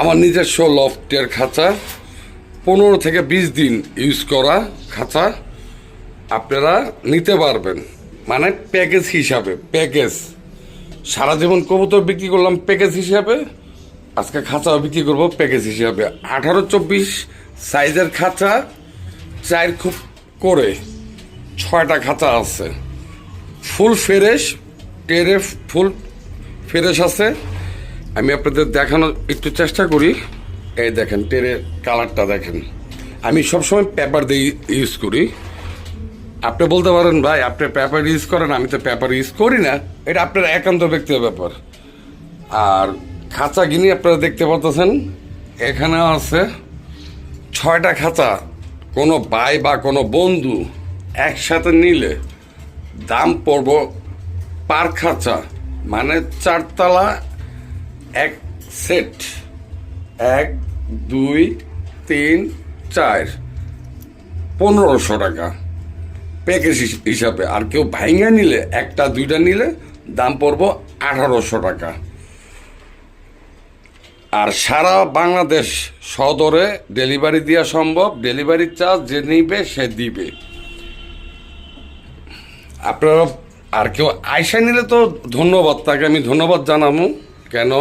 আমার নিজস্ব লফটের খাঁচা। পনেরো থেকে বিশ দিন ইউজ করা খাঁচা আপনারা নিতে পারবেন। মানে প্যাকেজ হিসাবে প্যাকেজ সারা জীবন কবুতর বিক্রি করলাম প্যাকেজ হিসাবে। আজকে খাঁচাও বিক্রি করব প্যাকেজ হিসাবে। আঠারো চব্বিশ সাইজের খাঁচা, চার খুব করে ছয়টা খাঁচা আছে। ফুল ফ্রেশ, টেরে ফুল ফ্রেশ আছে। আমি আপনাদের দেখানোর একটু চেষ্টা করি। এই দেখেন টেরের কালারটা দেখেন। আমি সবসময় পেপার দিয়ে ইউজ করি। আপনি বলতে পারেন, ভাই, আপনি পেপার ইউজ করেন, আমি তো পেপার ইউজ করি না। এটা আপনার একান্ত ব্যক্তিগত ব্যাপার। আর খাঁচা গিনি আপনারা দেখতে পাচ্ছেন এখানে আছে। ছয়টা খাঁচা, কোনো ভাই বা কোনো বন্ধু একসাথে নিলে দাম পড়ব পার খাঁচা মানে চারতলা এক সেট। এক, দুই, তিন, চার। পনেরোশো টাকা। প্যাকেজ হিস- হিসাবে। আর কেউ ভাইঙ্গা নিলে, একটা, দুইটা নিলে, দাম পড়ব আঠারোশো টাকা। আর সারা বাংলাদেশ সদরে ডেলিভারি দেওয়া সম্ভব। ডেলিভারি চার্জ যে নিবে, সে দিবে। আপনারা, আর কেউ আয়সা নিলে তো ধন্যবাদ। তাকে আমি ধন্যবাদ জানাব। কেন